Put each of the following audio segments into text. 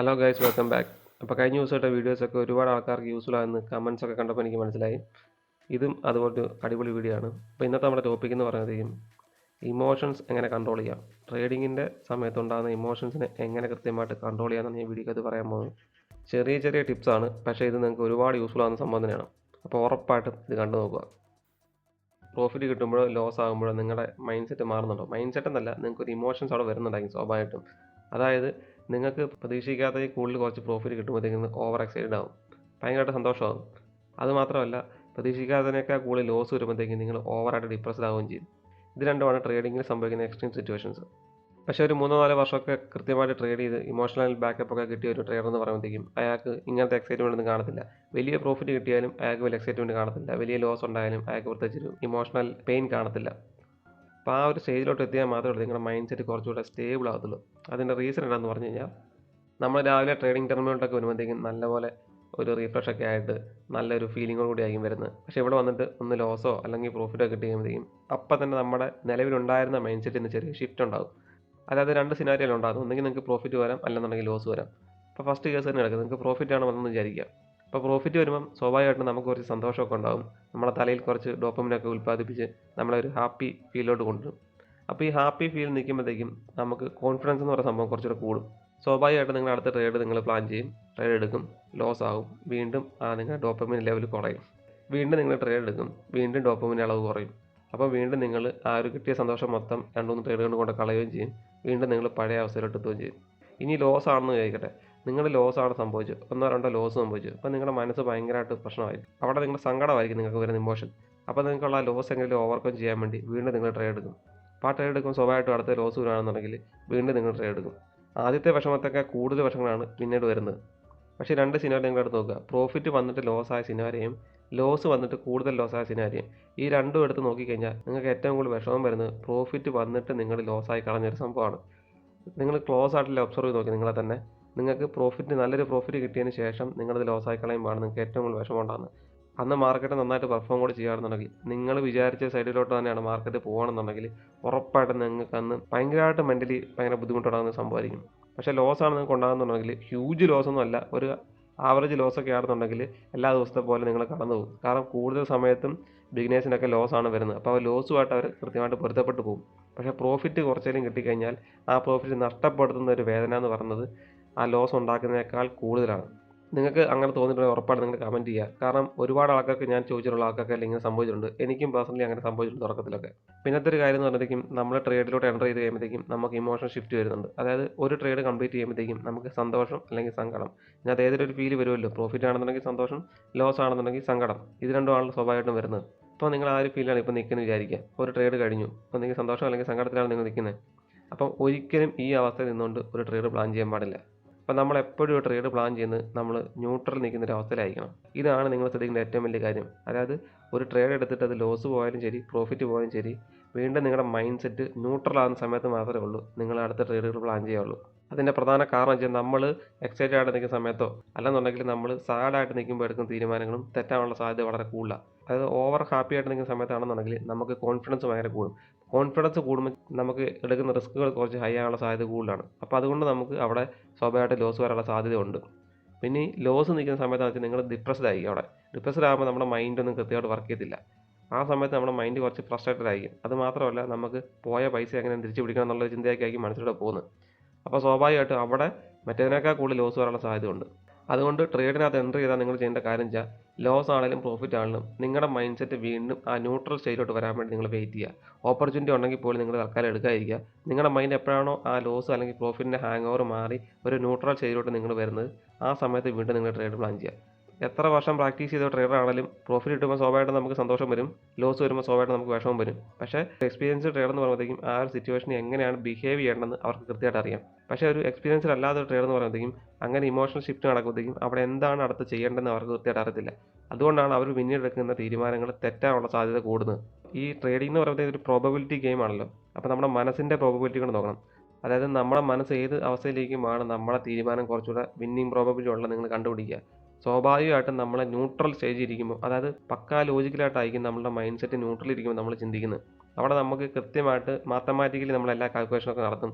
Hello guys welcome back അപ്പോൾ കഴിഞ്ഞ ദിവസമായിട്ട് വീഡിയോസൊക്കെ ഒരുപാട് ആൾക്കാർക്ക് യൂസ്ഫുൾ ആകുന്ന കമൻസ് ഒക്കെ കണ്ടപ്പോൾ എനിക്ക് മനസ്സിലായി. ഇതും അതുപോലൊരു അടിപൊളി വീഡിയോ ആണ്. അപ്പോൾ ഇന്നത്തെ നമ്മുടെ ടോപ്പിക് എന്ന് പറയുന്നത് ഇമോഷൻസ് എങ്ങനെ കൺട്രോൾ ചെയ്യാം? ട്രേഡിങ്ങിന്റെ സമയത്തുണ്ടാകുന്ന ഇമോഷൻസിനെ എങ്ങനെ കൃത്യമായിട്ട് കൺട്രോൾ ചെയ്യാമെന്നാണ് ഞാൻ വീഡിയോക്കകത്ത് പറയാൻ പോകുന്നത്. ചെറിയ ചെറിയ ടിപ്സാണ് പക്ഷേ ഇത് നിങ്ങൾക്ക് ഒരുപാട് യൂസ്ഫുൾ ആകുന്ന സംഭവം തന്നെയാണ്. അപ്പോൾ ഉറപ്പായിട്ടും ഇത് കണ്ടു നോക്കുക. പ്രോഫിറ്റ് കിട്ടുമ്പോഴോ ലോസ് ആകുമ്പോഴോ നിങ്ങളുടെ മൈൻഡ് സെറ്റ് മാറുന്നുണ്ടോ? മൈൻഡ് സെറ്റ് എന്നല്ല നിങ്ങൾക്ക് ഒരു ഇമോഷൻസ് അവിടെ വരുന്നുണ്ടായിരിക്കും സ്വാഭാവികമായിട്ടും. അതായത് നിങ്ങൾക്ക് പ്രതീക്ഷിക്കാത്ത കൂടുതൽ കുറച്ച് പ്രോഫിറ്റ് കിട്ടുമ്പോഴത്തേക്കും ഓവർ എക്സൈറ്റഡ് ആവും. ഭയങ്കരമായിട്ട് സന്തോഷമാകും അതുമാത്രമല്ല പ്രതീക്ഷിക്കാത്തതിനേക്കാൾ കൂടുതൽ ലോസ് വരുമ്പോഴത്തേക്കും നിങ്ങൾ ഓവറായിട്ട് ഡിപ്രസ്ഡ് ആവുകയും ചെയ്യും. ഇത് രണ്ടുമാണ് ട്രേഡിങ്ങിൽ സംഭവിക്കുന്ന എക്സ്ട്രീം സിറ്റുവേഷൻസ് പക്ഷേ ഒരു മൂന്നോ നാലോ വർഷമൊക്കെ കൃത്യമായിട്ട് ട്രേഡ് ചെയ്ത് ഇമോഷണൽ ബാക്കപ്പ് ഒക്കെ കിട്ടിയ ഒരു ട്രേഡർ എന്ന് പറയുമ്പോഴത്തേക്കും അയാൾക്ക് ഇങ്ങനത്തെ എക്സൈറ്റ്മെന്റ് ഒന്നും കാണത്തില്ല. വലിയ പ്രോഫിറ്റ് കിട്ടിയാലും അയാൾക്ക് വലിയ എക്സൈറ്റ്മെന്റ് കാണത്തില്ല. വലിയ ലോസ് ഉണ്ടായാലും അയാൾക്ക് പ്രത്യേകിച്ചൊരു ഇമോഷണൽ പെയിൻ കാണത്തില്ല. അപ്പോൾ ആ ഒരു സ്റ്റേജിലോട്ട് എത്തിയാൽ മാത്രമേ നിങ്ങളുടെ മൈൻഡ് സെറ്റ് കുറച്ചുകൂടെ സ്റ്റേബിൾ ആകത്തുള്ളൂ. അതിന്റെ റീസൺ എന്താണെന്ന് പറഞ്ഞു കഴിഞ്ഞാൽ നമ്മൾ രാവിലെ ട്രേഡിംഗ് ടെർമിനോട്ടൊക്കെ വരുമ്പോഴത്തേക്കും നല്ലപോലെ ഒരു റീഫ്രഷ് ഒക്കെ ആയിട്ട് നല്ലൊരു ഫീലിങ്ങോട് കൂടി ആയിരിക്കും വരുന്നത്. പക്ഷേ ഇവിടെ വന്നിട്ട് ഒന്ന് ലോസോ അല്ലെങ്കിൽ പ്രോഫിറ്റോ കിട്ടി കഴിയുമ്പോഴത്തേക്കും അപ്പം തന്നെ നമ്മുടെ നിലവിലുണ്ടായിരുന്ന മൈൻഡ് സെറ്റിന് ചെറിയ ഷിഫ്റ്റ് ഉണ്ടാകും അതായത് രണ്ട് സിനാരിയല്ലോ ഉണ്ടാകും. ഒന്നെങ്കിൽ നിങ്ങൾക്ക് പ്രോഫിറ്റ് വരാം അല്ലെന്നുണ്ടെങ്കിൽ ലോസ് വരാം. അപ്പോൾ ഫസ്റ്റ് കേസ് തന്നെ എടുക്കുക നിങ്ങൾക്ക് പ്രോഫിറ്റ് ആണ് വന്നെന്ന് വിചാരിക്കുക. അപ്പോൾ പ്രോഫിറ്റ് വരുമ്പം സ്വാഭാവികമായിട്ടും നമുക്ക് കുറച്ച് സന്തോഷമൊക്കെ ഉണ്ടാകും നമ്മുടെ തലയിൽ കുറച്ച് ഡോപ്പമിനൊക്കെ ഉൽപ്പാദിപ്പിച്ച് നമ്മളെ ഒരു ഹാപ്പി ഫീലിലോട്ട് കൊണ്ടുവരും. അപ്പോൾ ഈ ഹാപ്പി ഫീൽ നിൽക്കുമ്പോഴത്തേക്കും നമുക്ക് കോൺഫിഡൻസ് എന്ന് പറയുന്ന സംഭവം കുറച്ചുകൂടെ കൂടും. സ്വാഭാവികമായിട്ടും നിങ്ങൾ അടുത്ത ട്രേഡ് നിങ്ങൾ പ്ലാൻ ചെയ്യും. ട്രേഡ് എടുക്കും. ലോസ് ആകും വീണ്ടും ആ നിങ്ങളുടെ ഡോപ്പമിൻ ലെവൽ കുറയും. വീണ്ടും നിങ്ങൾ ട്രേഡ് എടുക്കും. വീണ്ടും ഡോപ്പമിൻ അളവ് കുറയും. അപ്പോൾ വീണ്ടും നിങ്ങൾ ആ ഒരു കിട്ടിയ സന്തോഷം മൊത്തം രണ്ട് മൂന്ന് ട്രേഡുകൾ കൊണ്ട് കളയുകയും ചെയ്യും. വീണ്ടും നിങ്ങൾ പഴയ അവസ്ഥയിലോട്ട് എത്തുകയും ചെയ്യും. ഇനി ലോസ് ആണെന്ന് ചോദിക്കട്ടെ. നിങ്ങൾ ലോസ് ആണ് സംഭവിച്ചത്. ഒന്നോ രണ്ടോ ലോസ് സംഭവിച്ചു അപ്പോൾ നിങ്ങളുടെ മനസ്സ് ഭയങ്കരമായിട്ട് പ്രശ്നമായിരിക്കും. അവിടെ നിങ്ങളുടെ സങ്കടമായിരിക്കും നിങ്ങൾക്ക് വരുന്ന ഇമോഷൻ അപ്പോൾ നിങ്ങൾക്കുള്ള ലോസ് എങ്കിലും ഓവർകം ചെയ്യാൻ വേണ്ടി വീണ്ടും നിങ്ങൾ ട്രേഡ് എടുക്കും. അപ്പോൾ ആ ട്രേഡ് എടുക്കും സ്വാഭാവികമായിട്ടും അടുത്ത ലോസ് വരികയാണെന്നുണ്ടെങ്കിൽ വീണ്ടും നിങ്ങൾ ട്രേഡ് എടുക്കും. ആദ്യത്തെ വിഷമത്തൊക്കെ കൂടുതൽ വിഷമങ്ങളാണ് പിന്നീട് വരുന്നത്. പക്ഷേ രണ്ട് സിനാരി നിങ്ങൾ എടുത്ത് നോക്കുക. പ്രോഫിറ്റ് വന്നിട്ട് ലോസ് ആയ സിനാരിയും ലോസ് വന്നിട്ട് കൂടുതൽ ലോസ് ആയ സിനാരിയും ഈ രണ്ടും എടുത്ത് നോക്കിക്കഴിഞ്ഞാൽ നിങ്ങൾക്ക് ഏറ്റവും കൂടുതൽ വിഷമം വരുന്നത് പ്രോഫിറ്റ് വന്നിട്ട് നിങ്ങൾ ലോസ് ആയി കളഞ്ഞൊരു സംഭവമാണ്. നിങ്ങൾ ക്ലോസ് ആയിട്ടില്ല ഒബ്സർവ് ചെയ്ത് നോക്കി. നിങ്ങളെ തന്നെ നിങ്ങൾക്ക് പ്രോഫിറ്റ് നല്ലൊരു പ്രോഫിറ്റ് കിട്ടിയതിന് ശേഷം നിങ്ങളത് ലോസ് ആയി കളയുമ്പോഴാണ് നിങ്ങൾക്ക് ഏറ്റവും കൂടുതൽ വിഷമം ഉണ്ടാകുന്നത്. അന്ന് മാർക്കറ്റ് നന്നായിട്ട് പെർഫോം കൂടി ചെയ്യുകയാണെന്നുണ്ടെങ്കിൽ നിങ്ങൾ വിചാരിച്ച സൈഡിലോട്ട് തന്നെയാണ് മാർക്കറ്റ് പോകുകയാണെന്നുണ്ടെങ്കിൽ ഉറപ്പായിട്ടും നിങ്ങൾക്ക് അന്ന് ഭയങ്കരമായിട്ട് മെന്റലി ഭയങ്കര ബുദ്ധിമുട്ടുണ്ടാകുന്ന സംഭവമായിരിക്കും പക്ഷേ ആണ് നിങ്ങൾക്ക് ഉണ്ടാകുന്നുണ്ടെങ്കിൽ ഹ്യൂജ് ലോസ് ഒന്നും അല്ല. ഒരു ആവറേജ് ലോസ് ഒക്കെ ആണെന്നുണ്ടെങ്കിൽ എല്ലാ ദിവസത്തെ പോലെ നിങ്ങൾ കടന്നു പോകും. കാരണം കൂടുതൽ സമയത്തും ബിഗിനേഴ്സിനൊക്കെ ലോസ് ആണ് വരുന്നത്. അപ്പോൾ ആ ലോസുമായിട്ട് അവർ കൃത്യമായിട്ട് പൊരുത്തപ്പെട്ട് പോകും. പക്ഷേ പ്രോഫിറ്റ് കുറച്ചേലും കിട്ടിക്കഴിഞ്ഞാൽ ആ പ്രോഫിറ്റ് നഷ്ടപ്പെടുത്തുന്ന ഒരു വേദന എന്ന് പറയുന്നത് ആ ലോസ് ഉണ്ടാക്കുന്നതിനേക്കാൾ കൂടുതലാണ്. നിങ്ങൾക്ക് അങ്ങനെ തോന്നിയിട്ടുണ്ടെങ്കിൽ ഉറപ്പായിട്ട് നിങ്ങൾ കമന്റ് ചെയ്യുക. കാരണം ഒരുപാട് ആൾക്കാർക്ക് ഞാൻ ചോദിച്ചിട്ടുള്ള ആൾക്കാർക്ക് അല്ലെങ്കിൽ സംഭവിച്ചിട്ടുണ്ട്. എനിക്കും പേഴ്സണലി അങ്ങനെ സംഭവിച്ചിട്ടുണ്ട് തുടക്കത്തിലൊക്കെ. പിന്നത്തെ ഒരു കാര്യം എന്ന് പറയുമ്പോഴത്തേക്കും നമ്മൾ ട്രേഡിലോട്ട് എന്റർ ചെയ്ത് കഴിയുമ്പോഴത്തേക്കും നമുക്ക് ഇമോഷൻ ഷിഫ്റ്റ് വരുന്നുണ്ട്. അതായത് ഒരു ട്രേഡ് കംപ്ലീറ്റ് ചെയ്യുമ്പോഴത്തേക്കും നമുക്ക് സന്തോഷം അല്ലെങ്കിൽ സങ്കടം. ഇതിനകത്ത് ഏതൊരു ഫീൽ വരുമല്ലോ? പ്രോഫിറ്റ് ആണെന്നുണ്ടെങ്കിൽ സന്തോഷം ലോസ് ആണെന്നുണ്ടെങ്കിൽ സങ്കടം. ഇത് രണ്ടുമാണ് സ്വാഭാവികമായിട്ടും വരുന്നത്. അപ്പോൾ നിങ്ങൾ ആ ഒരു ഫീലാണ് ഇപ്പോൾ നിൽക്കുന്നത് വിചാരിക്കുക. ഒരു ട്രേഡ് കഴിഞ്ഞു. അപ്പോൾ നിങ്ങൾക്ക് സന്തോഷം അല്ലെങ്കിൽ സങ്കടത്തിലാണ് നിങ്ങൾ നിൽക്കുന്നത്. അപ്പം ഒരിക്കലും ഈ അവസ്ഥയിൽ നിന്നുകൊണ്ട് ഒരു ട്രേഡ് പ്ലാൻ ചെയ്യാൻ പാടില്ല. അപ്പം നമ്മൾ എപ്പോഴും ഒരു ട്രേഡ് പ്ലാൻ ചെയ്യുന്നത് നമ്മൾ ന്യൂട്രൽ നിൽക്കുന്ന ഒരു അവസ്ഥയിലായിരിക്കണം. ഇതാണ് നിങ്ങൾ ശ്രദ്ധിക്കേണ്ട ഏറ്റവും വലിയ കാര്യം. അതായത് ഒരു ട്രേഡ് എടുത്തിട്ട് അത് ലോസ് പോയാലും ശരി പ്രോഫിറ്റ് പോയാലും ശരി വീണ്ടും നിങ്ങളുടെ മൈൻഡ് സെറ്റ് ന്യൂട്രൽ ആകുന്ന സമയത്ത് മാത്രമേ ഉള്ളൂ. നിങ്ങൾ അടുത്ത ട്രേഡുകൾ പ്ലാൻ ചെയ്യുള്ളൂ അതിന്റെ പ്രധാന കാരണം വെച്ചാൽ നമ്മൾ എക്സൈറ്റഡ് ആയിട്ട് നിൽക്കുന്ന സമയത്തോ അല്ലെന്നുണ്ടെങ്കിൽ നമ്മൾ സാഡായിട്ട് നിൽക്കുമ്പോൾ എടുക്കുന്ന തീരുമാനങ്ങളും തെറ്റാനുള്ള സാധ്യത വളരെ കൂടുതലാണ് അതായത് ഓവർ ഹാപ്പി ആയിട്ട് നിൽക്കുന്ന സമയത്താണെന്നുണ്ടെങ്കിൽ നമുക്ക് കോൺഫിഡൻസ് ഭയങ്കര കൂടും. കോൺഫിഡൻസ് കൂടുമ്പോൾ നമുക്ക് എടുക്കുന്ന റിസ്ക്കുകൾ കുറച്ച് ഹൈ ആകാനുള്ള സാധ്യത കൂടുതലാണ്. അപ്പോൾ അതുകൊണ്ട് നമുക്ക് അവിടെ സ്വാഭാവികമായിട്ട് ലോസ് വരാനുള്ള സാധ്യതയുണ്ട്. പിന്നെ ലോസ് നിൽക്കുന്ന സമയത്താണെന്ന് വെച്ചാൽ നിങ്ങൾ ഡിപ്രസ്ഡ് ആയിരിക്കും അവിടെ. ഡിപ്രസ്ഡ് ആകുമ്പോൾ നമ്മുടെ മൈൻഡ് ഒന്നും കൃത്യമായിട്ട് വർക്ക് ചെയ്തില്ല ആ സമയത്ത് നമ്മുടെ മൈൻഡ് കുറച്ച് ഫ്രസ്ട്രേറ്റഡ് ആയിരിക്കും. അത് മാത്രമല്ല നമുക്ക് പോയ പൈസ എങ്ങനെ തിരിച്ചു പിടിക്കണം എന്നുള്ള ചിന്തയൊക്കെയായിരിക്കും മനസ്സിലൂടെ പോകുന്നത്. അപ്പോൾ സ്വാഭാവികമായിട്ടും അവിടെ മറ്റേതിനേക്കാൾ കൂടുതൽ ലോസ് വരാനുള്ള സാധ്യതയുണ്ട്. അതുകൊണ്ട് ട്രേഡിനകത്ത് എൻട്രി ചെയ്താൽ നിങ്ങൾ ചെയ്യേണ്ട കാര്യം വെച്ചാൽ ലോസ് ആണെങ്കിലും പ്രോഫിറ്റ് ആണെങ്കിലും നിങ്ങളുടെ മൈൻഡ് സെറ്റ് വീണ്ടും ആ ന്യൂട്രൽ സ്റ്റേജിലോട്ട് വരാൻ വേണ്ടി നിങ്ങൾ വെയിറ്റ് ചെയ്യുക. ഓപ്പർച്യൂണിറ്റി ഉണ്ടെങ്കിൽ പോലും നിങ്ങൾ തൽക്കാലം എടുക്കാതിരിക്കുക. നിങ്ങളുടെ മൈൻഡ് എപ്പോഴാണോ ആ ലോസ് അല്ലെങ്കിൽ പ്രോഫിറ്റിന്റെ ഹാങ് ഓവർ മാറി ഒരു ന്യൂട്രൽ സ്റ്റേജിലോട്ട് നിങ്ങൾ വരുന്നത് ആ സമയത്ത് വീണ്ടും നിങ്ങൾ ട്രേഡ് പ്ലാൻ ചെയ്യുക. എത്ര വർഷം പ്രാക്ടീസ് ചെയ്ത ട്രേഡർ ആണെങ്കിലും പ്രോഫിറ്റ് കിട്ടുമ്പോൾ സ്വാഭാവികമായിട്ടും നമുക്ക് സന്തോഷം വരും. ലോസ് വരുമ്പോൾ സ്വാഭാവികമായിട്ടും നമുക്ക് വിഷമം വരും. പക്ഷേ എക്സ്പീരിയൻസ് ട്രേഡർ എന്ന് പറയുമ്പോഴത്തേക്കും ആ ഒരു സിറ്റുവേഷനെ എങ്ങനെയാണ് ബിഹേവ് ചെയ്യേണ്ടതെന്ന് അവർക്ക് കൃത്യമായിട്ട് അറിയാം. പക്ഷേ ഒരു എക്സ്പീരിയൻസ് അല്ലാത്ത ട്രേഡർ എന്ന് പറയുമ്പോഴത്തേക്കും അങ്ങനെ ഇമോഷണൽ ഷിഫ്റ്റ് നടക്കുമ്പോഴത്തേക്കും അവിടെ എന്താണ് അടുത്ത് ചെയ്യേണ്ടതെന്ന് അവർക്ക് കൃത്യമായിട്ട് അറിയത്തില്ല. അതുകൊണ്ടാണ് അവർ പിന്നീട് എടുക്കുന്ന തീരുമാനങ്ങൾ തെറ്റാനുള്ള സാധ്യത കൂടുന്നത്. ഈ ട്രേഡിംഗ് എന്ന് പറയുന്നത് ഒരു പ്രോബബിലിറ്റി ഗെയിം ആണല്ലോ. അപ്പോൾ നമ്മുടെ മനസ്സിന്റെ പ്രോബബിലിറ്റി കൊണ്ട് നോക്കണം. അതായത് നമ്മുടെ മനസ്സ് ഏത് അവസ്ഥയിലേക്കുമാണ് നമ്മുടെ തീരുമാനം കുറച്ചുകൂടെ വിന്നിങ് പ്രോബബിലിറ്റി ഉള്ളത് നിങ്ങൾ കണ്ടുപിടിക്കുക. സ്വാഭാവികമായിട്ടും നമ്മളെ ന്യൂട്രൽ സ്റ്റേജ് ഇരിക്കുമ്പോൾ അതായത് പക്കാ ലോജിക്കലായിട്ടായിരിക്കും നമ്മുടെ മൈൻഡ് സെറ്റ് ന്യൂട്രൽ ഇരിക്കുമ്പോൾ നമ്മൾ ചിന്തിക്കുന്നത് അവിടെ നമുക്ക് കൃത്യമായിട്ട് മാത്തമാറ്റിക്കലി നമ്മൾ എല്ലാ കാൽക്കുലേഷനൊക്കെ നടത്തും.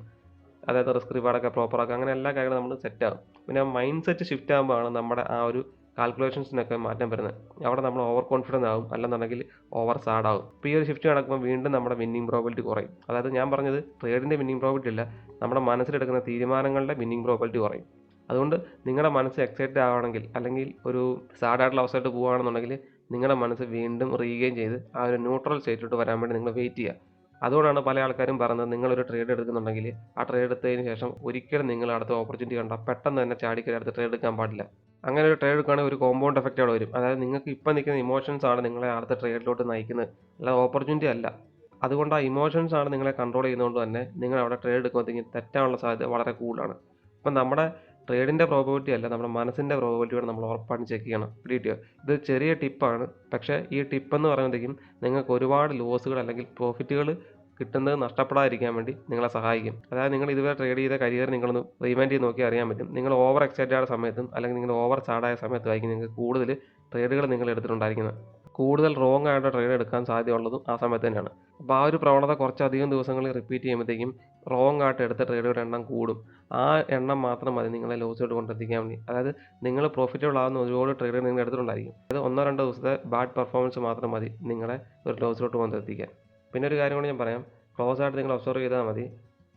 അതായത് റിസ്ക് റിവാർഡൊക്കെ പ്രോപ്പറാക്കുക അങ്ങനെ എല്ലാ കാര്യങ്ങളും നമ്മൾ സെറ്റാകും പിന്നെ മൈൻഡ് സെറ്റ് ഷിഫ്റ്റ് ആകുമ്പോഴാണ് നമ്മുടെ ആ ഒരു കാൽക്കുലേഷൻസിനൊക്കെ മാറ്റം വരുന്നത് അവിടെ നമ്മൾ ഓവർ കോൺഫിഡൻസ് ആകും അല്ലെന്നുണ്ടെങ്കിൽ ഓവർ സാഡ് ആകും ഇപ്പോൾ ഈ ഒരു ഷിഫ്റ്റ് നടക്കുമ്പോൾ വീണ്ടും നമ്മുടെ വിന്നിംഗ് പ്രോബിലിറ്റി കുറയും. അതായത് ഞാൻ പറഞ്ഞത് ട്രേഡിന്റെ വിന്നിംഗ് പ്രോബിലിറ്റി അല്ല നമ്മുടെ മനസ്സിലെടുക്കുന്ന തീരുമാനങ്ങളുടെ വിന്നിംഗ് പ്രോബിലിറ്റി കുറയും. അതുകൊണ്ട് നിങ്ങളുടെ മനസ്സ് എക്സൈറ്റഡ് ആവണമെങ്കിൽ അല്ലെങ്കിൽ ഒരു സാഡ് ആയിട്ടുള്ള അവസ്ഥയായിട്ട് പോവുകയാണെന്നുണ്ടെങ്കിൽ നിങ്ങളുടെ മനസ്സ് വീണ്ടും റീഗെയിൻ ചെയ്ത് ആ ഒരു ന്യൂട്രൽ സ്റ്റേറ്റിലോട്ട് വരാൻ വേണ്ടി നിങ്ങൾ വെയിറ്റ് ചെയ്യുക. അതുകൊണ്ടാണ് പല ആൾക്കാരും പറയുന്നത് നിങ്ങളൊരു ട്രേഡ് എടുക്കുന്നുണ്ടെങ്കിൽ ആ ട്രേഡ് എടുത്തതിന് ശേഷം ഒരിക്കലും നിങ്ങൾ അടുത്ത ഓപ്പർച്യൂണിറ്റി കണ്ടാൽ പെട്ടെന്ന് തന്നെ ചാടിക്കറി അടുത്ത ട്രേഡ് എടുക്കാൻ പാടില്ല. അങ്ങനെ ഒരു ട്രേഡ് എടുക്കുകയാണെങ്കിൽ ഒരു കോമ്പൗണ്ട് എഫക്റ്റ് അവിടെ വരും. അതായത് നിങ്ങൾക്ക് ഇപ്പം നിൽക്കുന്ന ഇമോഷൻസ് ആണ് നിങ്ങളെ അടുത്ത ട്രേഡിലോട്ട് നയിക്കുന്നത്. അല്ലാതെ ഓപ്പർച്യൂണിറ്റി അല്ല. അതുകൊണ്ട് ആ ഇമോഷൻസ് ആണ് നിങ്ങളെ കൺട്രോൾ ചെയ്യുന്നതുകൊണ്ട് തന്നെ നിങ്ങൾ അവിടെ ട്രേഡ് എടുക്കുമ്പോഴത്തേക്കും തെറ്റാനുള്ള സാധ്യത വളരെ കൂടുതലാണ്. അപ്പം നമ്മുടെ ട്രേഡിന്റെ പ്രോബബിലിറ്റി അല്ല നമ്മുടെ മനസ്സിന്റെ പ്രോബിലിറ്റിയോട് നമ്മൾ ഉറപ്പാണ് ചെക്ക് ചെയ്യണം. പിടികിട്ടിയോ ഇത് ചെറിയ ടിപ്പാണ് പക്ഷേ ഈ ടിപ്പ് എന്ന് പറയുമ്പോഴത്തേക്കും നിങ്ങൾക്ക് ഒരുപാട് ലോസുകൾ അല്ലെങ്കിൽ പ്രോഫിറ്റുകൾ കിട്ടുന്നത് നഷ്ടപ്പെടാതിരിക്കാൻ വേണ്ടി നിങ്ങളെ സഹായിക്കും. അതായത് നിങ്ങൾ ഇതുവരെ ട്രേഡ് ചെയ്ത കരിയർ നിങ്ങളൊന്ന് റീമൈൻഡ് ചെയ്ത് നോക്കി അറിയാൻ പറ്റും. നിങ്ങൾ ഓവർ എക്സൈറ്റഡ് ആയ സമയത്തും അല്ലെങ്കിൽ നിങ്ങൾ ഓവർ ചാടായ സമയത്തുമായിരിക്കും നിങ്ങൾക്ക് കൂടുതൽ ട്രേഡുകൾ നിങ്ങൾ എടുത്തിട്ടുണ്ടായിരിക്കുന്നത്. കൂടുതൽ റോങ് ആയിട്ട് ട്രേഡ് എടുക്കാൻ സാധ്യതയുള്ളതും ആ സമയത്ത് തന്നെയാണ്. അപ്പോൾ ആ ഒരു പ്രവണത കുറച്ചധികം ദിവസങ്ങളിൽ റിപ്പീറ്റ് ചെയ്യുമ്പോഴത്തേക്കും റോങ് ആയിട്ട് എടുത്ത ട്രേഡുകളുടെ എണ്ണം കൂടും. ആ എണ്ണം മാത്രം മതി നിങ്ങളെ ലോസിലോട്ട് കൊണ്ടെത്തിക്കാൻ വേണ്ടി. അതായത് നിങ്ങൾ പ്രോഫിറ്റബിൾ ആകുന്ന ഒരുപാട് ട്രേഡുകൾ നിങ്ങൾ എടുത്തിട്ടുണ്ടായിരിക്കും. അത് ഒന്നോ രണ്ടോ ദിവസത്തെ ബാഡ് പെർഫോമൻസ് മാത്രം മതി നിങ്ങളെ ഒരു ലോസിലോട്ട് കൊണ്ടെത്തിക്കാൻ. പിന്നെ ഒരു കാര്യം കൂടി ഞാൻ പറയാം. ക്ലോസ് ആയിട്ട് നിങ്ങൾ ഒബ്സർവ് ചെയ്താൽ മതി.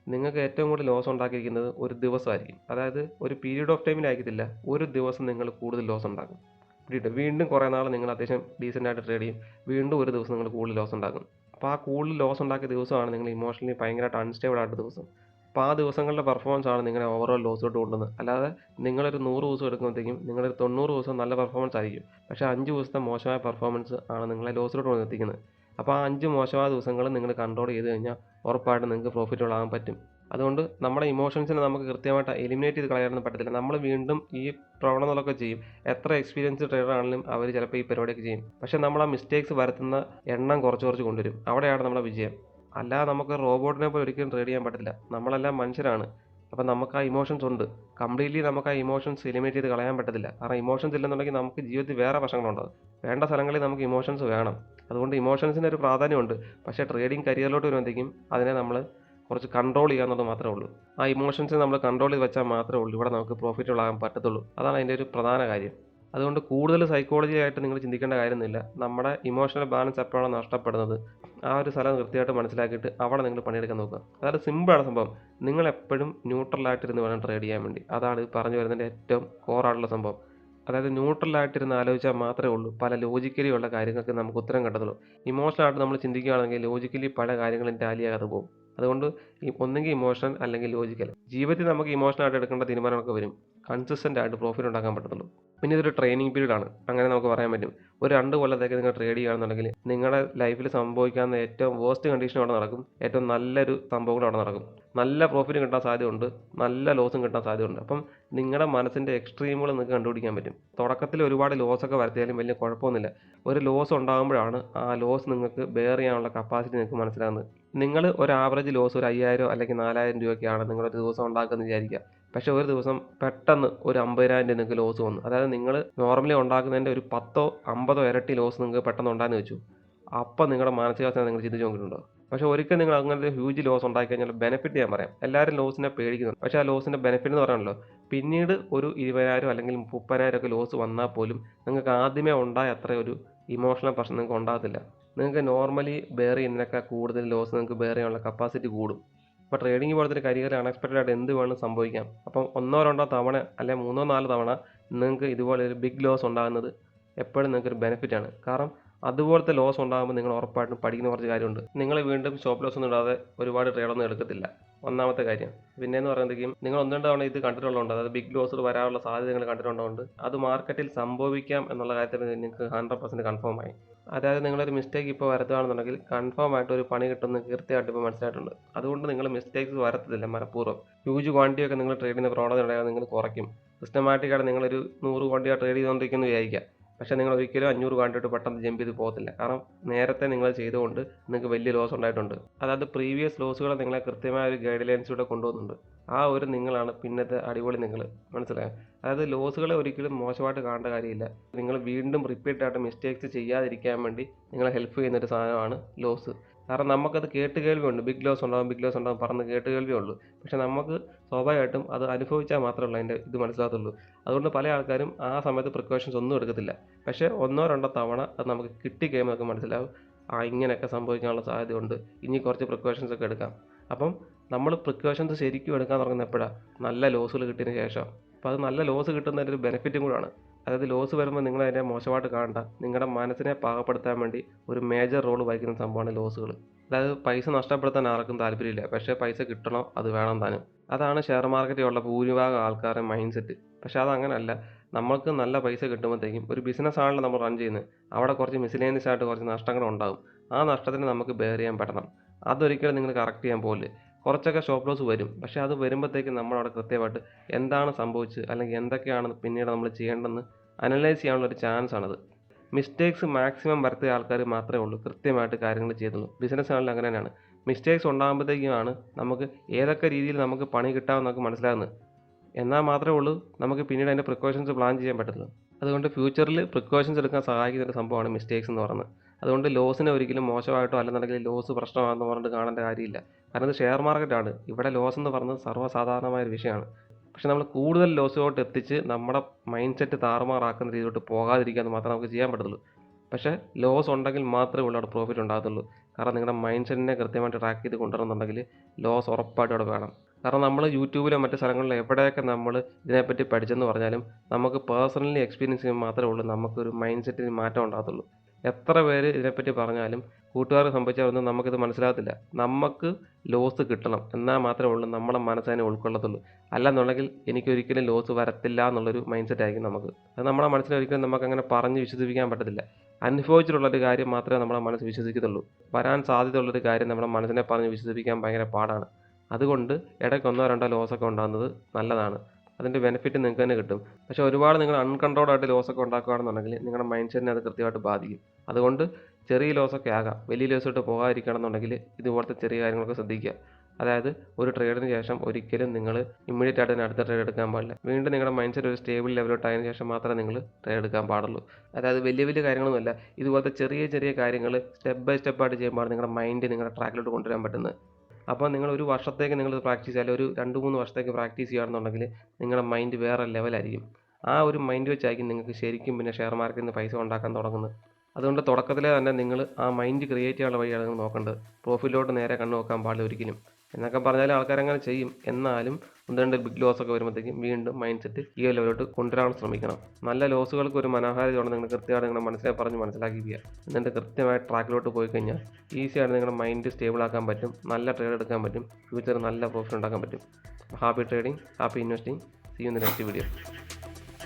നിങ്ങൾക്ക് ഏറ്റവും കൂടുതൽ ലോസ് ഉണ്ടാക്കിയിരിക്കുന്നത് ഒരു ദിവസമായിരിക്കും. അതായത് ഒരു പീരീഡ് ഓഫ് ടൈമിലായിരിക്കത്തില്ല ഒരു ദിവസം നിങ്ങൾ കൂടുതൽ ലോസ് ഉണ്ടാക്കും. പിടിയിട്ട് വീണ്ടും കുറേ നാൾ നിങ്ങൾ അത്യാവശ്യം ഡീസന്റ് ആയിട്ട് ട്രേഡ് ചെയ്യും. വീണ്ടും ഒരു ദിവസം നിങ്ങൾ കൂടുതൽ ലോസ് ഉണ്ടാക്കും. അപ്പോൾ ആ കൂടുതൽ ലോസ് ഉണ്ടാക്കിയ ദിവസമാണ് നിങ്ങൾ ഇമോഷണലി ഭയങ്കരമായിട്ട് അൺസ്റ്റേബിൾ ആയിട്ട് ദിവസം. അപ്പോൾ ആ ദിവസങ്ങളുടെ പെർഫോമൻസ് ആണ് നിങ്ങളെ ഓവറോൾ ലോസിലോട്ട് കൊണ്ടുവന്നത് അല്ലാതെ നിങ്ങളൊരു നൂറ് ദിവസം എടുക്കുമ്പോഴത്തേക്കും നിങ്ങളൊരു തൊണ്ണൂറ് ദിവസം നല്ല പെർഫോമൻസ് ആയിരിക്കും. പക്ഷേ അഞ്ച് ദിവസത്തെ മോശമായ പെർഫോമൻസ് ആണ് നിങ്ങളെ ലോസിലോട്ട് കൊണ്ടെത്തിക്കുന്നത്. അപ്പോൾ ആ അഞ്ച് മോശമായ ദിവസങ്ങൾ നിങ്ങൾ കൺട്രോൾ ചെയ്ത് കഴിഞ്ഞാൽ ഉറപ്പായിട്ട് നിങ്ങൾക്ക് പ്രോഫിറ്റബിൾ ആകാൻ പറ്റും. അതുകൊണ്ട് നമ്മുടെ ഇമോഷൻസിനെ നമുക്ക് കൃത്യമായിട്ട് എലിമിനേറ്റ് ചെയ്ത് കളയാനൊന്നും പറ്റത്തില്ല. നമ്മൾ വീണ്ടും ഈ പ്രവണതകളൊക്കെ ചെയ്യും. എത്ര എക്സ്പീരിയൻസ് ട്രേഡർ ആണെങ്കിലും അവർ ചിലപ്പോൾ ഈ പരിപാടിയൊക്കെ ചെയ്യും. പക്ഷേ നമ്മൾ ആ മിസ്റ്റേക്സ് വരുത്തുന്ന എണ്ണം കുറച്ച് കുറച്ച് കൊണ്ടുവരും. അവിടെയാണ് നമ്മുടെ വിജയം. അല്ലാതെ നമുക്ക് റോബോട്ടിനെ പോലെ ഒരിക്കലും ട്രേഡ് ചെയ്യാൻ പറ്റില്ല നമ്മളെല്ലാം മനുഷ്യരാണ്. അപ്പം നമുക്ക് ആ ഇമോഷൻസ് ഉണ്ട്. കംപ്ലീറ്റ്ലി നമുക്ക് ആ ഇമോഷൻസ് എലിമിനേറ്റ് ചെയ്ത് കളയാൻ പറ്റത്തില്ല. കാരണം ഇമോഷൻസ് ഇല്ലെന്നുണ്ടെങ്കിൽ നമുക്ക് ജീവിതത്തിൽ വേറെ പ്രശ്നങ്ങളുണ്ടാകും വേണ്ട സ്ഥലങ്ങളിൽ നമുക്ക് ഇമോഷൻസ് വേണം. അതുകൊണ്ട് ഇമോഷൻസിന് ഒരു പ്രാധാന്യമുണ്ട്. പക്ഷേ ട്രേഡിംഗ് കരിയറിലോട്ട് വരുമ്പോഴത്തേക്കും അതിനെ നമ്മൾ കുറച്ച് കൺട്രോൾ ചെയ്യുക എന്നുള്ളത് മാത്രമേ ഉള്ളൂ. ആ ഇമോഷൻസ് നമ്മൾ കൺട്രോൾ ചെയ്ത് വെച്ചാൽ മാത്രമേ ഉള്ളൂ. ഇവിടെ നമുക്ക് പ്രോഫിറ്റബിൾ ആകാൻ പറ്റത്തുള്ളൂ. അതാണ് അതിന്റെ ഒരു പ്രധാന കാര്യം. അതുകൊണ്ട് കൂടുതൽ സൈക്കോളജി ആയിട്ട് നിങ്ങൾ ചിന്തിക്കേണ്ട കാര്യമൊന്നുമില്ല. നമ്മുടെ ഇമോഷണൽ ബാലൻസ് എപ്പോഴാണ് നഷ്ടപ്പെടുന്നത് ആ ഒരു സ്ഥലം കൃത്യമായിട്ട് മനസ്സിലാക്കിയിട്ട് അവിടെ നിങ്ങൾ പണിയെടുക്കാൻ നോക്കുക. അതായത് സിമ്പിളാണ് സംഭവം. നിങ്ങൾ എപ്പോഴും ന്യൂട്രലായിട്ടിരുന്ന് വേണം ട്രേഡ് ചെയ്യാൻ വേണ്ടി. അതാണ് പറഞ്ഞു വരുന്നതിന്റെ ഏറ്റവും കോറായിട്ടുള്ള സംഭവം. അതായത് ന്യൂട്രലായിട്ടിരുന്ന് ആലോചിച്ചാൽ മാത്രമേ ഉള്ളൂ. പല ലോജിക്കലി ഉള്ള കാര്യങ്ങൾക്ക് നമുക്ക് ഉത്തരം കിട്ടത്തുള്ളൂ. ഇമോഷണലായിട്ട് നമ്മൾ ചിന്തിക്കുകയാണെങ്കിൽ ലോജിക്കലി പല കാര്യങ്ങളും ടാലി ആകാതെ പോകും. അതുകൊണ്ട് ഒന്നെങ്കിൽ ഇമോഷണൽ അല്ലെങ്കിൽ ലോജിക്കൽ ജീവിതത്തിൽ നമുക്ക് ഇമോഷണലായിട്ട് എടുക്കേണ്ട തീരുമാനങ്ങളൊക്കെ വരും. കൺസിസ്റ്റന്റ് ആയിട്ട് പ്രോഫിറ്റ് ഉണ്ടാക്കാൻ പറ്റത്തുള്ളൂ. പിന്നെ ഇതൊരു ട്രെയിനിങ് പീരീഡ് ആണ്. അങ്ങനെ നമുക്ക് പറയാൻ പറ്റും. ഒരു രണ്ട് കൊല്ലത്തേക്ക് നിങ്ങൾ ട്രേഡ് ചെയ്യുകയാണെന്നുണ്ടെങ്കിൽ നിങ്ങളുടെ ലൈഫിൽ സംഭവിക്കാവുന്ന ഏറ്റവും വേസ്റ്റ് കണ്ടീഷൻ അവിടെ നടക്കും. ഏറ്റവും നല്ലൊരു സംഭവങ്ങൾ അവിടെ നടക്കും. നല്ല പ്രോഫിറ്റ് കിട്ടാൻ സാധ്യതയുണ്ട്. നല്ല ലോസും കിട്ടാൻ സാധ്യതയുണ്ട്. അപ്പം നിങ്ങളുടെ മനസ്സിന്റെ എക്സ്ട്രീമുകൾ നിങ്ങൾക്ക് കണ്ടുപിടിക്കാൻ പറ്റും. തുടക്കത്തിൽ ഒരുപാട് ലോസൊക്കെ വരുത്തിയാലും വലിയ കുഴപ്പമൊന്നുമില്ല. ഒരു ലോസ് ഉണ്ടാകുമ്പോഴാണ് ആ ലോസ് നിങ്ങൾക്ക് ബെയർ ചെയ്യാനുള്ള കപ്പാസിറ്റി നിങ്ങൾക്ക് മനസ്സിലാകുന്നത്. നിങ്ങൾ ഒരു ആവറേജ് ലോസ് ഒരു അയ്യായിരം അല്ലെങ്കിൽ നാലായിരം രൂപയൊക്കെയാണ് നിങ്ങളൊരു ദിവസം ഉണ്ടാക്കുന്നത് വിചാരിക്കുക. പക്ഷേ ഒരു ദിവസം പെട്ടെന്ന് ഒരു അമ്പതിനായിരം രൂപ നിങ്ങൾക്ക് ലോസ് വന്നു. അതായത് നിങ്ങൾ നോർമലി ഉണ്ടാക്കുന്നതിന്റെ ഒരു പത്തോ അമ്പതോ ഇരട്ടി ലോസ് നിങ്ങൾക്ക് പെട്ടെന്ന് ഉണ്ടാകുന്ന വെച്ചു. അപ്പം നിങ്ങളുടെ മാനസികാവസ്ഥ നിങ്ങൾ ചിന്തിച്ച് നോക്കിയിട്ടുണ്ടോ? പക്ഷേ ഒരിക്കൽ നിങ്ങൾ അങ്ങനെ ഒരു ഹ്യൂജ് ലോസ് ഉണ്ടാക്കി കഴിഞ്ഞാൽ ബെനിഫിറ്റ് ഞാൻ പറയാം. എല്ലാവരും ലോസിനെ പേടിക്കുന്നു പക്ഷേ ആ ലോസിന്റെ ബെനിഫിറ്റ് എന്ന് പറയാനല്ലോ പിന്നീട് ഒരു ഇരുപതിനായിരം അല്ലെങ്കിൽ മുപ്പതിനായിരം ഒക്കെ ലോസ് വന്നാൽ പോലും നിങ്ങൾക്ക് ആദ്യമേ ഉണ്ടായ അത്ര ഒരു ഇമോഷണൽ പ്രശ്നം നിങ്ങൾക്ക് ഉണ്ടാകത്തില്ല. നിങ്ങൾക്ക് നോർമലി ബെയർ ചെയ്യുന്നതിനേക്കാൾ കൂടുതൽ ലോസ് നിങ്ങൾക്ക് ബെയർ ചെയ്യാനുള്ള കപ്പാസിറ്റി കൂടും. ഇപ്പോൾ ട്രേഡിംഗ് പോലത്തെ ഒരു കരിയർ അൺഎക്സ്പെക്റ്റഡ് ആയിട്ട് എന്ത് വേണം സംഭവിക്കാം. അപ്പം ഒന്നോ രണ്ടോ തവണ അല്ലെ മൂന്നോ നാലോ തവണ നിങ്ങൾക്ക് ഇതുപോലെ ഒരു ബിഗ് ലോസ് ഉണ്ടാകുന്നത് എപ്പോഴും നിങ്ങൾക്ക് ഒരു ബെനിഫിറ്റ് ആണ്. കാരണം അതുപോലത്തെ ലോസ് ഉണ്ടാകുമ്പോൾ നിങ്ങൾ ഉറപ്പായിട്ടും പഠിക്കുന്ന കുറച്ച് കാര്യമുണ്ട്. നിങ്ങൾ വീണ്ടും ഷോപ്പ് ലോസ് ഒന്നും ഇടാതെ ഒരുപാട് ട്രേഡൊന്നും എടുക്കത്തില്ല. ഒന്നാമത്തെ കാര്യം. പിന്നെ എന്ന് പറയുമ്പോഴത്തേക്കും നിങ്ങൾ ഒന്ന് തവണ ഇത് കണ്ടിട്ടുള്ളതുകൊണ്ട് അതായത് ബിഗ് ലോസ് വരാനുള്ള സാധ്യത നിങ്ങൾ കണ്ടിട്ടുള്ളതുകൊണ്ട് അത് മാർക്കറ്റിൽ സംഭവിക്കാം എന്നുള്ള കാര്യത്തിൽ നിങ്ങൾക്ക് ഹൺഡ്രഡ് പെർസെന്റ് കൺഫേം ആയി. അതായത് നിങ്ങളൊരു മിസ്റ്റേക്ക് ഇപ്പോൾ വരുത്തുകയാണെന്നുണ്ടെങ്കിൽ കൺഫേം ആയിട്ട് ഒരു പണി കിട്ടുമെന്ന് കൃത്യമായിട്ട് ഇപ്പോൾ മനസ്സിലായിട്ടുണ്ട്. അതുകൊണ്ട് നിങ്ങൾ മിസ്റ്റേക്സ് വരത്തില്ല മനഃപൂർവം. ഹ്യൂജ് ക്വാണ്ടിറ്റി ഒക്കെ നിങ്ങൾ ട്രേഡ് ചെയ്യുന്ന പ്രവണത ഉണ്ടായാൽ നിങ്ങൾ കുറയ്ക്കും. സിസ്റ്റമാറ്റിക്കായിട്ട് നിങ്ങളൊരു നൂറ് ക്വാണ്ടിറ്റി ട്രേഡ് ചെയ്തുകൊണ്ടിരിക്കുന്നു വിചാരിക്കുക. പക്ഷേ നിങ്ങൾ ഒരിക്കലും അഞ്ഞൂറ് കണ്ടിട്ട് പെട്ടെന്ന് ജമ്പ് ചെയ്ത് പോകത്തില്ല. കാരണം നേരത്തെ നിങ്ങൾ ചെയ്തുകൊണ്ട് നിങ്ങൾക്ക് വലിയ ലോസ് ഉണ്ടായിട്ടുണ്ട്. അതായത് പ്രീവിയസ് ലോസുകൾ നിങ്ങളെ കൃത്യമായ ഒരു ഗൈഡ് ലൈൻസിലൂടെ കൊണ്ടുപോകുന്നുണ്ട് ആ ഒരു നിങ്ങളാണ് പിന്നത്തെ അടിപൊളി നിങ്ങൾ മനസ്സിലായോ? അതായത് ലോസുകളെ ഒരിക്കലും മോശമായിട്ട് കാണേണ്ട കാര്യമില്ല. നിങ്ങൾ വീണ്ടും റിപ്പീറ്റ് ആയിട്ട് മിസ്റ്റേക്സ് ചെയ്യാതിരിക്കാൻ വേണ്ടി നിങ്ങളെ ഹെൽപ്പ് ചെയ്യുന്ന ഒരു സാധനമാണ് ലോസ് കാരണം നമുക്കത് കേട്ട് കേൾവിയുണ്ട്. ബിഗ് ലോസ് ഉണ്ടാകും ബിഗ് ലോസ് ഉണ്ടാകും പറഞ്ഞ് കേട്ട് കേൾവിയുള്ളൂ. പക്ഷെ നമുക്ക് സ്വാഭാവികമായിട്ടും അത് അനുഭവിച്ചാൽ ഉള്ളൂ അതിന്റെ ഇത് മനസ്സിലാകത്തുള്ളൂ. അതുകൊണ്ട് പല ആൾക്കാരും ആ സമയത്ത് പ്രിക്കോഷൻസ് ഒന്നും എടുക്കത്തില്ല. പക്ഷേ ഒന്നോ രണ്ടോ തവണ അത് നമുക്ക് കിട്ടിക്കഴിയുമ്പോൾ നമുക്ക് മനസ്സിലാവും ആ ഇങ്ങനെയൊക്കെ സംഭവിക്കാനുള്ള സാധ്യതയുണ്ട്. ഇനി കുറച്ച് പ്രിക്കോഷൻസ് ഒക്കെ എടുക്കാം. അപ്പം നമ്മൾ പ്രിക്കോഷൻസ് ശരിക്കും എടുക്കാൻ തുടങ്ങുന്ന എപ്പോഴാണ് നല്ല ലോസുകൾ കിട്ടിയതിന് ശേഷം. അപ്പോൾ അത് നല്ല ലോസ് കിട്ടുന്നതിന്റെ ഒരു ബെനിഫിറ്റും കൂടാണ് അതായത് ലോസ് വരുമ്പോൾ നിങ്ങൾ അതിനെ മോശമായിട്ട് കാണണ്ട. നിങ്ങളുടെ മനസ്സിനെ പാകപ്പെടുത്താൻ വേണ്ടി ഒരു മേജർ റോൾ വഹിക്കുന്ന സംഭവമാണ് ലോസുകൾ അതായത് പൈസ നഷ്ടപ്പെടുത്താൻ ആർക്കും താല്പര്യമില്ല. പക്ഷേ പൈസ കിട്ടണോ അത് വേണം താനും. അതാണ് ഷെയർ മാർക്കറ്റിലുള്ള ഭൂരിഭാഗം ആൾക്കാരുടെ മൈൻഡ് സെറ്റ് പക്ഷേ അതങ്ങനല്ല. നമ്മൾക്ക് നല്ല പൈസ കിട്ടുമ്പോഴത്തേക്കും ഒരു ബിസിനസ് ആണല്ലോ നമ്മൾ റൺ ചെയ്യുന്നത്. അവിടെ കുറച്ച് മിസ്ലേനിയസ് ആയിട്ട് കുറച്ച് നഷ്ടങ്ങൾ ഉണ്ടാകും ആ നഷ്ടത്തിന് നമുക്ക് ബെയർ ചെയ്യാൻ പറ്റണം. അതൊരിക്കലും നിങ്ങൾ കറക്റ്റ് ചെയ്യാൻ പോകില്ല കുറച്ചൊക്കെ ഷോപ്പ് ലോസ് വരും. പക്ഷേ അത് വരുമ്പോഴത്തേക്കും നമ്മളവിടെ കൃത്യമായിട്ട് എന്താണ് സംഭവിച്ചത്? അല്ലെങ്കിൽ എന്തൊക്കെയാണ് പിന്നീട് നമ്മൾ ചെയ്യേണ്ടതെന്ന് അനലൈസ് ചെയ്യാനുള്ള ഒരു ചാൻസ് ആണത്. മിസ്റ്റേക്സ് മാക്സിമം വരുത്തിയ ആൾക്കാർ മാത്രമേ ഉള്ളൂ. കൃത്യമായിട്ട് കാര്യങ്ങൾ ചെയ്തുള്ളൂ. ബിസിനസ് ആണെങ്കിലും അങ്ങനെ തന്നെയാണ്. മിസ്റ്റേക്സ് ഉണ്ടാകുമ്പോഴത്തേക്കുമാണ് നമുക്ക് ഏതൊക്കെ രീതിയിൽ നമുക്ക് പണി കിട്ടാമെന്ന് നമുക്ക് മനസ്സിലാകുന്നത്. എന്നാൽ മാത്രമേ ഉള്ളൂ നമുക്ക് പിന്നീട് അതിന്റെ പ്രിക്കോഷൻസ് പ്ലാൻ ചെയ്യാൻ പറ്റുള്ളൂ അതുകൊണ്ട് ഫ്യൂച്ചറിൽ പ്രിക്കോഷൻസ് എടുക്കാൻ സഹായിക്കുന്ന ഒരു സംഭവമാണ് മിസ്റ്റേക്സ് എന്ന് പറയുന്നത്. അതുകൊണ്ട് ലോസിനെ ഒരിക്കലും മോശമായിട്ടോ അല്ലെന്നുണ്ടെങ്കിൽ ലോസ് പ്രശ്നമാണെന്ന് പറഞ്ഞിട്ട് കാണേണ്ട കാര്യമില്ല. കാരണം ഇത് ഷെയർ മാർക്കറ്റാണ് ഇവിടെ ലോസ് എന്ന് പറയുന്നത് സർവസാധാരണമായ ഒരു വിഷയമാണ്. പക്ഷെ നമ്മൾ കൂടുതൽ ലോസിലോട്ട് എത്തിച്ച് നമ്മുടെ മൈൻഡ് സെറ്റ് താറുമാറാക്കുന്ന രീതിയിലോട്ട് പോകാതിരിക്കുക എന്ന് മാത്രമേ നമുക്ക് ചെയ്യാൻ പറ്റത്തുള്ളൂ. പക്ഷേ ലോസ് ഉണ്ടെങ്കിൽ മാത്രമേ ഉള്ളൂ അവിടെ പ്രോഫിറ്റ് ഉണ്ടാകത്തുള്ളൂ. കാരണം നിങ്ങളുടെ മൈൻഡ് സെറ്റിനെ കൃത്യമായിട്ട് ട്രാക്ക് ചെയ്ത് കൊണ്ടുവരണമെന്നുണ്ടെങ്കിൽ ലോസ് ഉറപ്പായിട്ട് അവിടെ വേണം. കാരണം നമ്മൾ യൂട്യൂബിലോ മറ്റ് സ്ഥലങ്ങളിലോ എവിടെയൊക്കെ നമ്മൾ ഇതിനെപ്പറ്റി പഠിച്ചെന്ന് പറഞ്ഞാലും നമുക്ക് പേഴ്സണലി എക്സ്പീരിയൻസ് ചെയ്യുമ്പോൾ മാത്രമേ ഉള്ളൂ നമുക്കൊരു മൈൻഡ് സെറ്റിന് മാറ്റം ഉണ്ടാകത്തുള്ളൂ. എത്ര പേര് ഇതിനെപ്പറ്റി പറഞ്ഞാലും കൂട്ടുകാർക്ക് സംഭവിച്ചാലൊന്നും നമുക്കിത് മനസ്സിലാകത്തില്ല. നമുക്ക് ലോസ് കിട്ടണം. എന്നാൽ മാത്രമേ ഉള്ളൂ നമ്മുടെ മനസ്സിനെ ഉൾക്കൊള്ളത്തുള്ളൂ. അല്ലെന്നുണ്ടെങ്കിൽ എനിക്കൊരിക്കലും ലോസ് വരത്തില്ല എന്നുള്ളൊരു മൈൻഡ് സെറ്റ് ആയിരിക്കും നമുക്ക്. അത് നമ്മുടെ നമുക്ക് അങ്ങനെ പറഞ്ഞ് വിശ്വസിപ്പിക്കാൻ പറ്റത്തില്ല. അനുഭവിച്ചിട്ടുള്ളൊരു കാര്യം മാത്രമേ നമ്മുടെ മനസ്സ് വിശ്വസിക്കത്തുള്ളൂ. വരാൻ സാധ്യതയുള്ളൊരു കാര്യം നമ്മുടെ മനസ്സിനെ പറഞ്ഞ് വിശ്വസിപ്പിക്കാൻ ഭയങ്കര പാടാണ്. അതുകൊണ്ട് ഇടയ്ക്ക് ഒന്നോ രണ്ടോ ലോസൊക്കെ ഉണ്ടാകുന്നത് നല്ലതാണ്. അതിന്റെ ബെനിഫിറ്റ് നിങ്ങൾക്ക് തന്നെ കിട്ടും. പക്ഷേ ഒരുപാട് നിങ്ങൾ അൺകൺട്രോൾഡ് ആയിട്ട് ലോസൊക്കെ ഉണ്ടാക്കുകയാണെന്നുണ്ടെങ്കിൽ നിങ്ങളുടെ മൈൻഡ് സെറ്റിനെ അത് കൃത്യമായിട്ട് ബാധിക്കും. അതുകൊണ്ട് ചെറിയ ലോസൊക്കെ ആകാം. വലിയ ലോസോട്ട് പോകാതിരിക്കണമെന്നുണ്ടെങ്കിൽ ഇതുപോലത്തെ ചെറിയ കാര്യങ്ങളൊക്കെ ശ്രദ്ധിക്കുക. അതായത് ഒരു ട്രേഡിന് ശേഷം ഒരിക്കലും നിങ്ങൾ ഇമ്മീഡിയറ്റ് ആയിട്ട് തന്നെ അടുത്ത ട്രേഡ് എടുക്കാൻ പാടില്ല. വീണ്ടും നിങ്ങളുടെ മൈൻഡ് സെറ്റ് ഒരു സ്റ്റേബിൾ ലെവലോട്ട് ആയതിനു ശേഷം മാത്രമേ നിങ്ങൾ ട്രേഡ് എടുക്കാൻ പാടുള്ളൂ. അതായത് വലിയ വലിയ കാര്യങ്ങളൊന്നുമല്ല ഇതുപോലത്തെ ചെറിയ ചെറിയ കാര്യങ്ങൾ സ്റ്റെപ്പ് ബൈ സ്റ്റെപ്പ് ആയിട്ട് ചെയ്യുമ്പോൾ നിങ്ങളുടെ മൈൻഡ് നിങ്ങളുടെ ട്രാക്കിലോട്ട് കൊണ്ടുവരാൻ പറ്റുന്നത്. അപ്പോൾ നിങ്ങൾ ഒരു വർഷത്തേക്ക് നിങ്ങൾ പ്രാക്ടീസ് ചെയ്യാൻ ഒരു രണ്ട് മൂന്ന് വർഷത്തേക്ക് പ്രാക്ടീസ് ചെയ്യുകയാണെന്നുണ്ടെങ്കിൽ നിങ്ങളുടെ മൈൻഡ് വേറെ ലെവലായിരിക്കും ആ ഒരു മൈൻഡ് വെച്ചായിരിക്കും നിങ്ങൾക്ക് ശരിക്കും പിന്നെ ഷെയർ മാർക്കറ്റിൽ നിന്ന് പൈസ ഉണ്ടാക്കാൻ തുടങ്ങുന്നത്. അതുകൊണ്ട് തുടക്കത്തിലെ തന്നെ നിങ്ങൾ ആ മൈൻഡ് ക്രിയേറ്റ് ചെയ്യാനുള്ള വഴിയാണ് നിങ്ങൾ നോക്കേണ്ടത്. പ്രോഫിറ്റിലോട്ട് നേരെ കണ്ണു നോക്കാൻ പാടില്ല ഒരിക്കലും. എന്നൊക്കെ പറഞ്ഞാൽ ആൾക്കാരങ്ങനെ ചെയ്യും. എന്നാലും ഒന്ന് രണ്ട് ബിഗ് ലോസ് ഒക്കെ വരുമ്പോഴത്തേക്കും വീണ്ടും മൈൻഡ് സെറ്റ് ഈ ലെവലോട്ട് കൊണ്ടുവരാൻ ശ്രമിക്കണം. നല്ല ലോസുകൾക്ക് ഒരു മനോഹാരിത ഉണ്ട് നിങ്ങൾ കൃത്യമായിട്ട് നിങ്ങളുടെ മനസ്സിലായി പറഞ്ഞ് മനസ്സിലാക്കിക്കുക എന്നിട്ട് കൃത്യമായ ട്രാക്കിലോട്ട് പോയി കഴിഞ്ഞാൽ ഈസിയായിട്ട് നിങ്ങളുടെ മൈൻഡ് സ്റ്റേബിൾ ആക്കാൻ പറ്റും. നല്ല ട്രേഡ് എടുക്കാൻ പറ്റും. ഫ്യൂച്ചർ നല്ല പ്രോഫിറ്റ് ഉണ്ടാക്കാൻ പറ്റും. Happy trading happy investing see in the next video